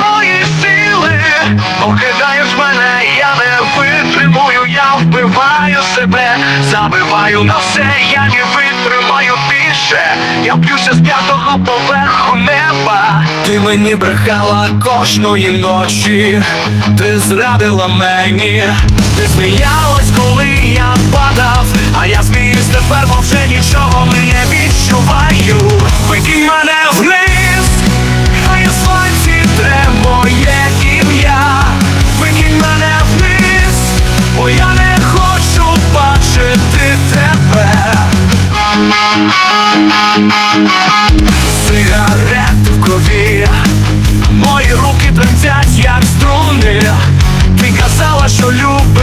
Мої сили покидають мене, я не витримую, я вбиваю себе, забиваю на все, я не витримаю більше, я б'юся з п'ятого поверху неба. Ти мені брехала кожної ночі, ти зрадила мені, ти сміялась, Сигарети в крові, мої руки тремтять, як струни. Ти казала, що любиш,